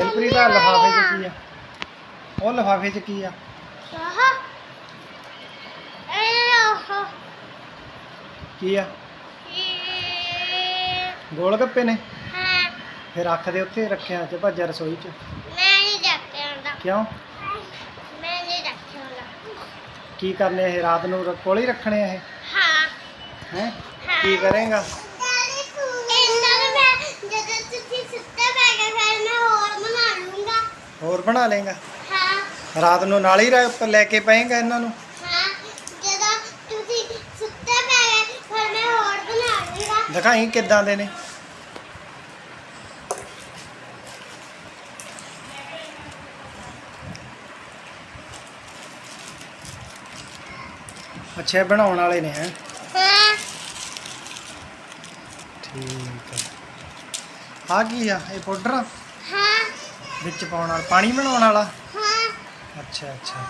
ਆ ਲਿਫਾਫੇ 'ਚ ਕੀ ਆ? ਉਹ ਲਿਫਾਫੇ 'ਚ ਕੀ ਆ? ਆਹ। ਇਹ ਆਹ ਕੀ ਆ? ਇਹ ਗੋਲ ਗੱਪੇ ਨੇ? ਹਾਂ। ਫਿਰ ਰੱਖ ਦੇ ਉੱਥੇ ਰੱਖਿਆ ਚ ਭੱਜਿਆ ਰਸੋਈ 'ਚ। ਮੈਂ ਨਹੀਂ ਰੱਖਿਆ ਹੁੰਦਾ। ਕਿਉਂ? ਮੈਂ ਨਹੀਂ ਰੱਖਿਆ ਹੁੰਦਾ। ਕੀ ਕਰਨੇ ਇਹ? ਰਾਤ ਨੂੰ ਰ- ਕੋਲ ਹੀ ਰੱਖਣੇ ਆ ਇਹ? ਹਾਂ? ਹੈ। ਕੀ ਕਰੇਗਾ ਇਹਨਾਂ ਨੂੰ ਮੈਂ ਜਦੋਂ ਤੁਸੀਂ ਸੁੱਤੇ ਪੈ ਗਏ ਫਿਰ ਮੈਂ ਹੋਰ ਬਣਾ ਲੂੰਗਾ ਹੋਰ ਬਣਾ ਲੇਗਾ ਹਾਂ। ਰਾਤ ਨੂੰ ਨਾਲ ਹੀ ਰ- ਲੈ ਕੇ ਪਏਗਾ ਇਹਨਾਂ ਨੂੰ? ਹਾਂ। ਜਦੋਂ ਤੁਸੀਂ ਸੁੱਤੇ ਪੈ ਗਏ ਫਿਰ ਮੈਂ ਹੋਰ ਬਣਾ ਲੂੰਗਾ ਦਿਖਾਈ ਕਿੱਦਾਂ ਦੇ ਨੇ? ਅੱਛਾ ਇਹ ਬਣਾਉਣ ਵਾਲੇ ਨੇ ਹੈ? ਹਾਂ। ਠੀਕ ਹੈ ਆ ਕੀ ਆ? ਇਹ ਪਾਊਡਰ ਆ? ਵਿੱਚ ਪਾਉਣ ਵਾਲਾ ਪਾਣੀ ਬਣਾਉਣ ਵਾਲਾ? ਹਾਂ। ਅੱਛਾ ਅੱਛਾ।